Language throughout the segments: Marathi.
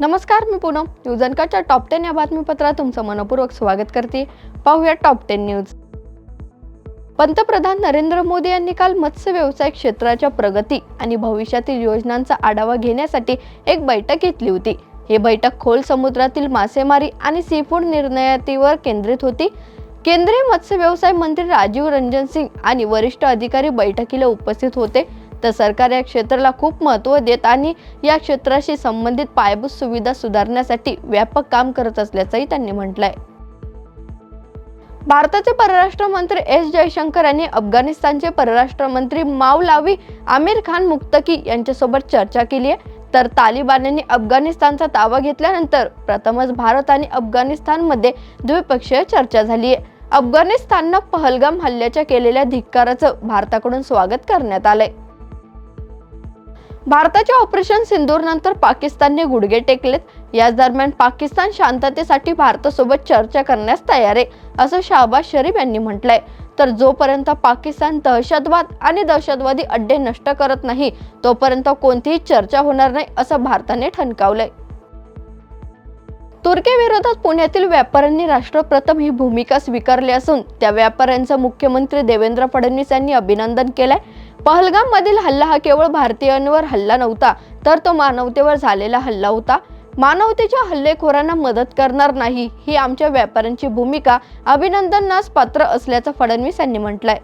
नमस्कार मी पूनम. न्यूज अनकाच्या टॉप टेन या बातमीपत्रात तुमचं मनपूर्वक स्वागत करते. पाहूया टॉप टेन न्यूज. पंतप्रधान नरेंद्र मोदी यांनी काल मत्स्य व्यवसाय क्षेत्राच्या प्रगती आणि भविष्यातील योजनांचा आढावा घेण्यासाठी एक बैठक घेतली होती. ही बैठक खोल समुद्रातील मासेमारी आणि सीफूड निर्णयातीवर केंद्रित होती. केंद्रीय मत्स्य व्यवसाय मंत्री राजीव रंजन सिंग आणि वरिष्ठ अधिकारी बैठकीला उपस्थित होते. तर सरकार या क्षेत्राला खूप महत्त्व देत आणि या क्षेत्राशी संबंधित पायाभूत सुविधा सुधारण्यासाठी व्यापक काम करत असल्याचंही त्यांनी म्हटलंय. भारताचे परराष्ट्र मंत्री एस जयशंकर यांनी अफगाणिस्तानचे परराष्ट्र मंत्री मावलावी आमिर खान मुक्तकी यांच्यासोबत चर्चा केली आहे. तर तालिबान्यांनी अफगाणिस्तानचा ताबा घेतल्यानंतर प्रथमच भारत आणि अफगाणिस्तानमध्ये द्विपक्षीय चर्चा झाली आहे. अफगाणिस्ताननं पहलगाम हल्ल्याच्या केलेल्या धिक्काराचं भारताकडून स्वागत करण्यात आलंय. भारताच्या ऑपरेशन सिंदूर नंतर पाकिस्तानने गुडघे टेकलेत. याच दरम्यान पाकिस्तान शांततेसाठी भारतासोबत चर्चा करण्यास तयार आहे असं शाहबाज शरीफ यांनी म्हटलंय. तर जोपर्यंत पाकिस्तान दहशतवाद आणि दहशतवादी अड्डे नष्ट करत नाही तोपर्यंत कोणतीही चर्चा होणार नाही असं भारताने ठणकावलंय. तुर्कीविरोधात पुण्यातील व्यापाऱ्यांनी राष्ट्रप्रथम ही भूमिका स्वीकारली असून त्या व्यापाऱ्यांचं मुख्यमंत्री देवेंद्र फडणवीस यांनी अभिनंदन केलंय. पहलगाम मधील हल्ला हा केवळ भारतीयांवर हल्ला नव्हता तर तो मानवतेवर झालेला हल्ला होता. मानवतेच्या हल्लेखोरांना मदत करणार नाही ही आमच्या व्यापाऱ्यांची भूमिका. अभिनंदनास पात्र असल्याचं फडणवीस यांनी म्हटलंय.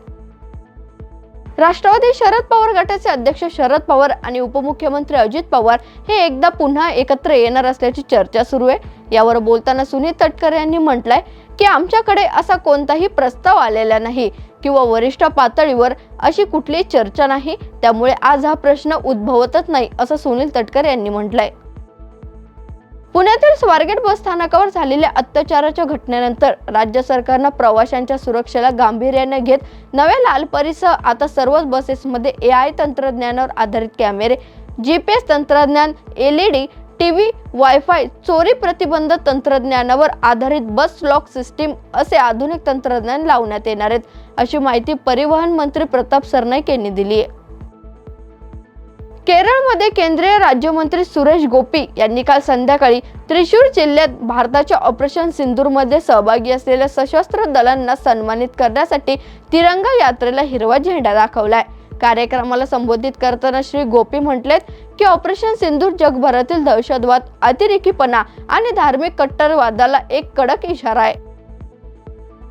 राष्ट्रवादी शरद पवार गटाचे अध्यक्ष शरद पवार आणि उपमुख्यमंत्री अजित पवार हे एकदा पुन्हा एकत्र येणार असल्याची चर्चा सुरू आहे. यावर बोलताना सुनील तटकरे यांनी म्हटलंय की आमच्याकडे असा कोणताही प्रस्ताव आलेला नाही किंवा वरिष्ठ पातळीवर अशी कुठलीही चर्चा नाही. त्यामुळे आज हा प्रश्न उद्भवतच नाही असं सुनील तटकरे यांनी म्हटलंय. पुण्यातील स्वारगेट बस स्थानकावर झालेल्या अत्याचाराच्या घटनेनंतर राज्य सरकारनं प्रवाशांच्या सुरक्षेला गांभीर्याने घेत नव्या लाल परिसर आता सर्वच बसेसमध्ये ए आय तंत्रज्ञानावर आधारित कॅमेरे जी पी एस तंत्रज्ञान L E D T V wifi चोरी प्रतिबंध तंत्रज्ञानावर आधारित बस लॉक सिस्टीम असे आधुनिक तंत्रज्ञान लावण्यात येणार आहेत अशी माहिती परिवहन मंत्री प्रताप सरनाईक यांनी दिली आहे. केरळमध्ये केंद्रीय राज्यमंत्री सुरेश गोपी यांनी काल संध्याकाळी त्रिशूर जिल्ह्यात भारताच्या ऑपरेशन सिंदूरमध्ये सहभागी असलेल्या सशस्त्र दलांना सन्मानित करण्यासाठी तिरंगा यात्रेला हिरवा झेंडा दाखवलाय. कार्यक्रमाला संबोधित करताना श्री गोपी म्हटलेत की ऑपरेशन सिंदूर जगभरातील दहशतवाद अतिरेकीपणा आणि धार्मिक कट्टरवादाला एक कडक इशारा आहे.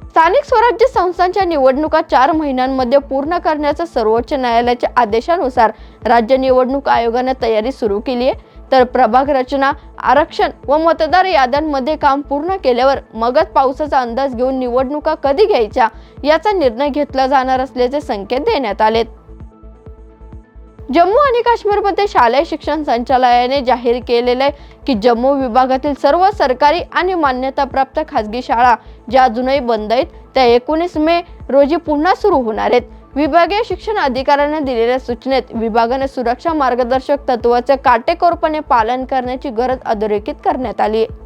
स्थानिक स्वराज्य संस्थांच्या निवडणुका चार महिन्यांमध्ये पूर्ण करण्याच्या सर्वोच्च न्यायालयाच्या आदेशानुसार राज्य निवडणूक आयोगाने तयारी सुरू केली आहे. तर प्रभाग रचना आरक्षण व मतदार याद्यांमध्ये काम पूर्ण केल्यावर मगच पावसाचा अंदाज घेऊन निवडणुका कधी घ्यायच्या याचा निर्णय घेतला जाणार असल्याचे संकेत देण्यात आलेत. जम्मू आणि काश्मीरमध्ये शालेय शिक्षण संचालयाने जाहीर केलेले की जम्मू विभागातील सर्व सरकारी आणि मान्यताप्राप्त खासगी शाळा ज्या अजूनही बंद आहेत त्या एकोणीस मे रोजी पुन्हा सुरू होणार आहेत. विभागीय शिक्षण अधिकाऱ्यांना दिलेल्या सूचनेत विभागाने सुरक्षा मार्गदर्शक तत्वाचे काटेकोरपणे पालन करण्याची गरज अधोरेखित करण्यात आली आहे.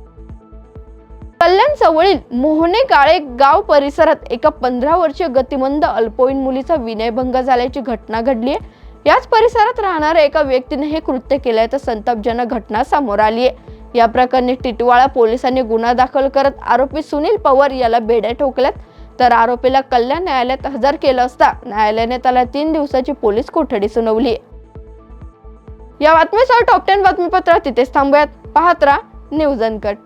कल्याण जवळील मोहने काळे गाव परिसरात एका पंधरा वर्षीय गतिमंद अल्पवयीन मुलीचा विनयभंग झाल्याची घटना घडली आहे. याच परिसरात राहणाऱ्या एका व्यक्तीने हे कृत्य केल्याचं संतापजनक घटना समोर आली आहे. या प्रकरणी टिटवाळा पोलिसांनी गुन्हा दाखल करत आरोपी सुनील पवार याला बेड्या ठोकल्यात. तर आरोपीला कल्याण न्यायालयात हजर केलं असता न्यायालयाने त्याला तीन दिवसाची पोलीस कोठडी सुनावली या बातमीसह टॉप टेन बातमीपत्र तिथेच थांबूयात. पाहत राहा न्यूज अनकट.